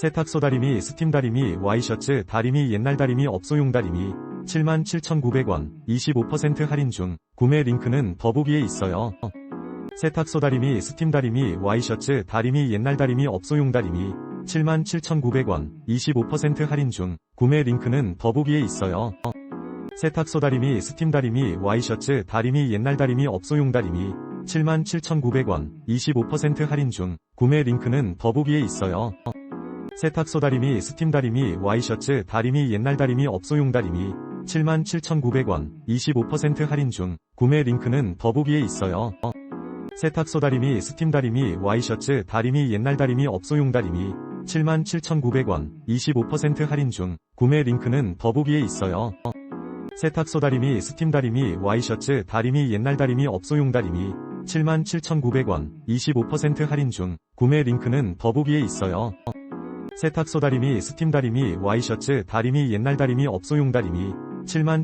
세탁소 다리미 스팀 다리미 와이셔츠 다리미 옛날 다리미 업소용 다리미 77,900원 25% 할인 중 구매 링크는 더보기에 있어요. 세탁소 다리미 스팀 다리미 와이셔츠 다리미 옛날 다리미 업소용 다리미 77,900원 25% 할인 중 구매 링크는 더보기에 있어요. 세탁소 다리미 스팀 다리미 와이셔츠 다리미 옛날 다리미 업소용 다리미 77,900원 25% 할인 중 구매 링크는 더보기에 있어요. 세탁소 다리미 스팀 다리미 와이셔츠 다리미 옛날 다리미 업소용 다리미 77,900원 25% 할인 중 구매 링크는 더보기에 있어요. 세탁소 다리미 스팀 다리미 와이셔츠 다리미 옛날 다리미 업소용 다리미 77,900원 25% 할인 중 구매 링크는 더보기에 있어요. 세탁소 다리미 스팀 다리미 와이셔츠 다리미 옛날 다리미 업소용 다리미 77,900원 25% 할인 중 구매 링크는 더보기에 있어요. 세탁소 다리미 스팀 다리미 와이셔츠 다리미 옛날 다리미 업소용 다리미 7만